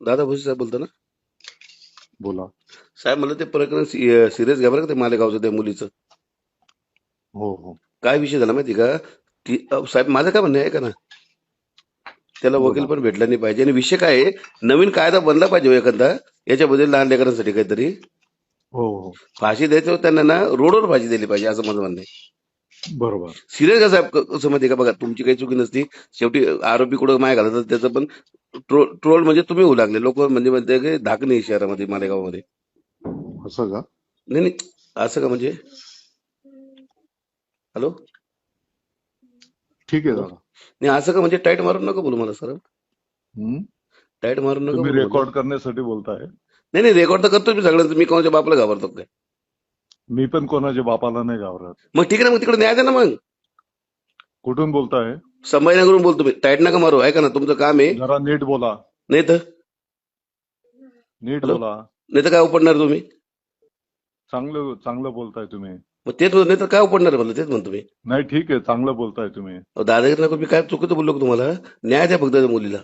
दादा भुसे साहेब बोलतो ना बोला. साहेब मला ते प्रकरण सिरियस घ्या बरं का ते मालेगावचं त्या मुलीचं. हो हो. काय विषय झाला माहिती का? ती अ, साहेब माझं काय म्हणणं आहे का ना. त्याला. वकील पण भेटला नाही पाहिजे. आणि विषय काय आहे नवीन कायदा बनला पाहिजे हो एखादा याच्याबद्दल लहान लेकरांसाठी काहीतरी. हो हो. फाशी द्यायचं त्यांना ना रोडवर फाशी दिली पाहिजे असं माझं म्हणणं आहे. बरोबर. सिरियस का साहेब क- कसं माहिती का? बघा तुमची काही चुकी नसती. शेवटी आरोपी कुठं माय घालतात त्याचं पण ट्रोल ट्रोल म्हणजे तुम्ही होऊ लागले. लोक म्हणजे म्हणते की धाकणे शहरामध्ये मालेगावमध्ये. असं का? नाही नाही. असं का म्हणजे? हॅलो? ठीक आहे दादा. नाही असं का म्हणजे टाईट मारून नका बोलू मला सर? टाईट मारून नका. रेकॉर्ड करण्यासाठी बोलताय. नाही नाही रेकॉर्ड तर करतो मी सगळ्यांचं. मी कोणाच्या बापाला घाबरतो काय? मी पण कोणाच्या बापाला नाही घाबरत. मग ठीक आहे ना मग तिकडे न्याय द्या ना मग. कुठून बोलताय? संभाजीनगरून बोलतो मी. टाईट नका मारू ऐका ना तुमचं काम आहे. जरा नीट बोला. नाही तर? नीट? बोला. नाही तर काय उपडणार तुम्ही? चांगलं चांगलं बोलताय तुम्ही. मग तेच नाही तर काय उपडणार म्हणलं तेच म्हणतो मी. नाही ठीक आहे चांगलं बोलताय तुम्ही. अहो, दादागिरी नको मी काय चुकीचं बोललो का तुम्हाला? न्याय द्या फक्त त्या मुलीला.